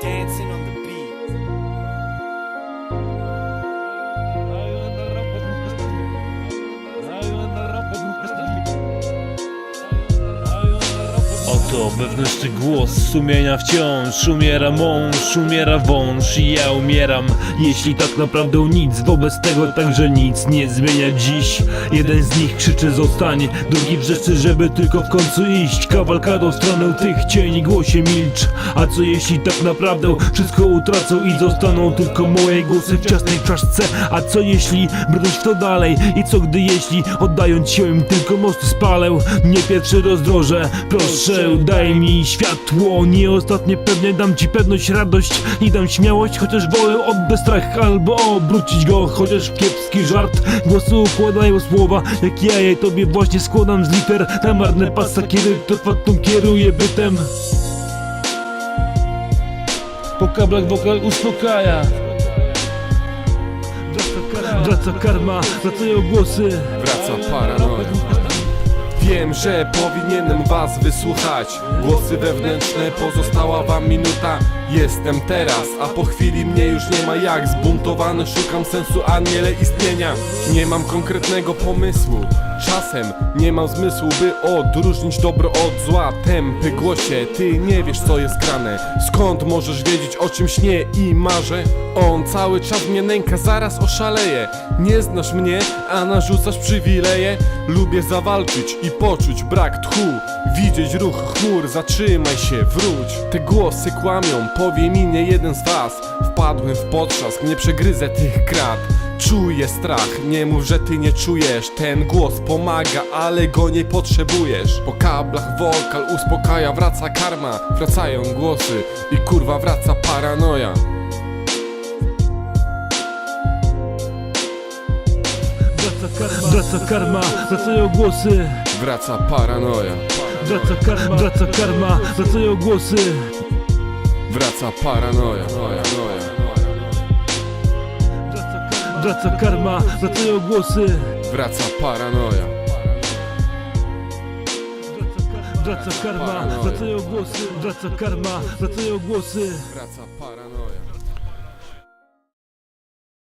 dancing To wewnętrzny głos sumienia wciąż Umiera mąż, umiera wąż i ja umieram. Jeśli tak naprawdę nic Wobec tego także nic nie zmienia dziś. Jeden z nich krzyczy zostań. Drugi wrzeszczy, żeby tylko w końcu iść. Kawalkadą w stronę tych cieni głosie milcz. A co jeśli tak naprawdę wszystko utracą I zostaną tylko moje głosy w ciasnej czaszce? A co jeśli brnąć to dalej? I co gdy jeśli oddając się im tylko mosty spalę? Nie pierwszy rozdroże, proszę daj mi światło Nie ostatnie pewnie dam ci pewność, radość. I dam śmiałość, chociaż wolę oddać strach Albo obrócić go, chociaż kiepski żart Głosy układają słowa, jak ja je tobie właśnie składam z liter. Na marne pasa, kiedy to faktum kieruje bytem. Po kablach wokal uspokaja. Wraca karma, wracają głosy. Wraca paranoja Wiem, że powinienem was wysłuchać. Głosy wewnętrzne, pozostała wam minuta. Jestem teraz, a po chwili mnie już nie ma jak. Zbuntowany szukam sensu aniele istnienia. Nie mam konkretnego pomysłu. Czasem nie mam zmysłu, by odróżnić dobro od zła. Tępy głosie, ty nie wiesz co jest grane. Skąd możesz wiedzieć o czym śnie i marzę? On cały czas mnie nęka, zaraz oszaleje. Nie znasz mnie, a narzucasz przywileje Lubię zawalczyć i poczuć brak tchu. Widzieć ruch chmur, zatrzymaj się, wróć. Te głosy kłamią, powie mi nie jeden z was. Wpadłem w potrzask, nie przegryzę tych krat. Czuję strach, nie mów, że ty nie czujesz. Ten głos pomaga, ale go nie potrzebujesz. Po kablach wokal uspokaja, wraca karma. Wracają głosy i kurwa wraca paranoja. Wraca karma, wraca karma, wracają głosy. Wraca paranoja. Wraca karma, wraca karma, wracają głosy. Wraca paranoja. Noja, noja. Wraca karma, wracają głosy. Wraca paranoja. Wraca karma, wracają głosy. Wraca karma, wracają głosy. Wraca paranoja